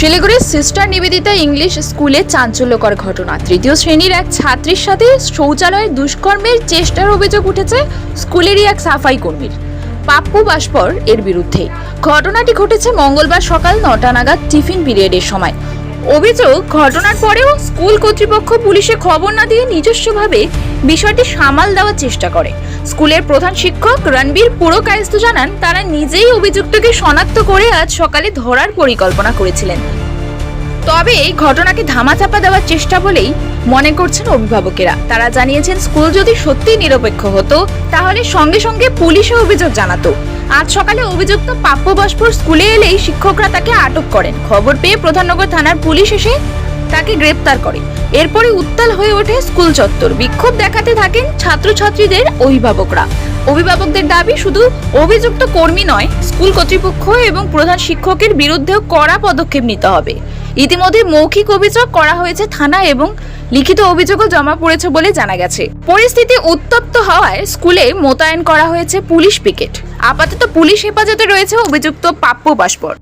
শিলিগুড়ির sister Nivedita English স্কুলে চাঞ্চল্যকর ঘটনা। তৃতীয় শ্রেণির এক ছাত্রীর সাথে শৌচালয়ে দুষ্কর্মের চেষ্টার অভিযোগ উঠেছে স্কুলেরই এক সাফাই কর্মীর। পাপ্পু বাস্পর এর বিরুদ্ধে। ঘটনাটি ঘটেছে মঙ্গলবার সকাল নটা নাগাদ টিফিন পিরিয়ডের সময়। অভিযোগ, ঘটনার পরেও স্কুল কর্তৃপক্ষ পুলিশে খবর না দিয়ে নিজস্বভাবে বিষয়টি সামাল দেওয়ার চেষ্টা করে। স্কুলের প্রধান শিক্ষক রণবীর পুরো কায়স্থ জানান, তারা নিজেই অভিযুক্তকে শনাক্ত করে আজ সকালে ধরার পরিকল্পনা করেছিলেন। তবে এই ঘটনাকে ধামাচাপা দেওয়ার চেষ্টা বলেই মনে করছেন অভিভাবকেরা। তারা জানিয়েছেন, স্কুল যদি সত্যি নিরপেক্ষ হতো, তাহলে সঙ্গে সঙ্গে পুলিশে অভিযোগ জানাতো। আজ সকালে অভিযুক্ত বাসপুর স্কুলে এলেই শিক্ষকরা তাকে আটক করেন। খবর পেয়ে প্রধাননগর থানার পুলিশ এসে তাকে গ্রেপ্তার করে। এরপরে উত্তাল হয়ে ওঠে স্কুল চত্বর। বিক্ষোভ দেখাতে থাকেন ছাত্রছাত্রীদের অভিভাবকরা। অভিভাবকদের দাবি, শুধু অভিযুক্ত কর্মী নয়, স্কুল কর্তৃপক্ষ এবং প্রধান শিক্ষকের বিরুদ্ধেও কড়া পদক্ষেপ নিতে হবে। ইতিমধ্যে মৌখিক অভিযোগ করা হয়েছে থানা এবং লিখিত অভিযোগও জমা পড়েছে বলে জানা গেছে। পরিস্থিতি উত্তপ্ত হওয়ায় স্কুলে মোতায়েন করা হয়েছে পুলিশ পিকেট। আপাতত পুলিশ হেফাজতে রয়েছে অভিযুক্ত পাপ্পু বাস্পর।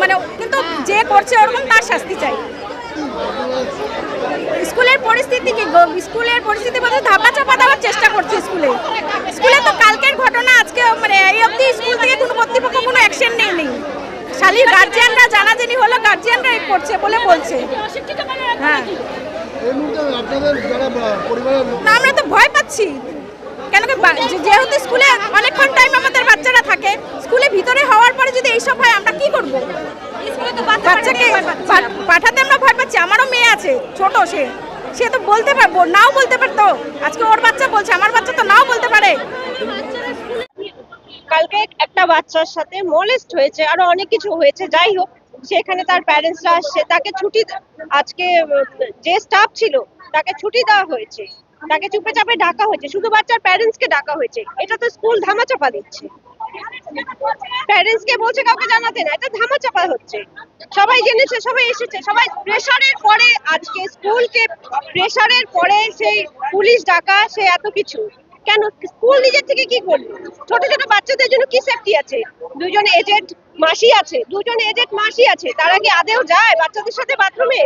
মানে কিন্তু যে করছে ওরকম তার শাস্তি চাই। স্কুলের পরিস্থিতি কি স্কুলের পরিস্থিতি বলতে ধাপা চাপা দেওয়ার চেষ্টা করছে স্কুলে। স্কুলে তো কালকের ঘটনা, আজকে মানে এই অবধি স্কুল থেকে কোনো কর্তৃপক্ষ কোনো অ্যাকশন নেই নেই। শালির গার্জিয়ানরা জানাজানি হলো গার্জিয়ানরা এই করছে বলে বলছে। হ্যাঁ। আমরা তো ভয় পাচ্ছি। কেন যেহেতু স্কুলে অনেকক্ষণ টাইম আমাদের বাচ্চারা থাকে, স্কুলে ভিতরে হওয়ার পরে যদি এইসব হয় আমরা কি করব? বাচ্চাকে পাঠাতে আমরা ভয় পাচ্ছি। আমারও মেয়ে আছে ছোট সে। সে তো বলতে পারব নাও বলতে পারতো। আজকে ওর বাচ্চা বলছে আমার বাচ্চা তো নাও বলতে পারে। কালকে একটা বাচ্চার সাথে মলেস্ট হয়েছে আরও অনেক কিছু হয়েছে। যাই হোক সেখানে তার প্যারেন্টসরা আসছে তাকে ছুটি আজকে যে স্টাফ ছিল তাকে ছুটি দেওয়া হয়েছে। তাকে চুপে চাপে ডাকা হয়েছে। শুধু বাচ্চার প্যারেন্টস কে ডাকা হয়েছে। এটা তো স্কুল ধামাচাপা দিচ্ছে। বলছে, কাউকে জানাতে না। এটা ধামাচাপা হচ্ছে। সবাই জেনেছে, সবাই এসেছে। সবাই প্রেসারের পরে আজকে স্কুলকে প্রেসারের পরে সেই পুলিশ ডাকা, সে এত কিছু। কেন? স্কুল নিজের থেকে কি করবে? ছোট ছোট বাচ্চাদের জন্য কি সেফটি আছে? দুজন এজেন্ট মাসি আছে। দুজন এজেন্ট মাসি আছে। তারা কি আদেও যায় বাচ্চাদের সাথে বাথরুমে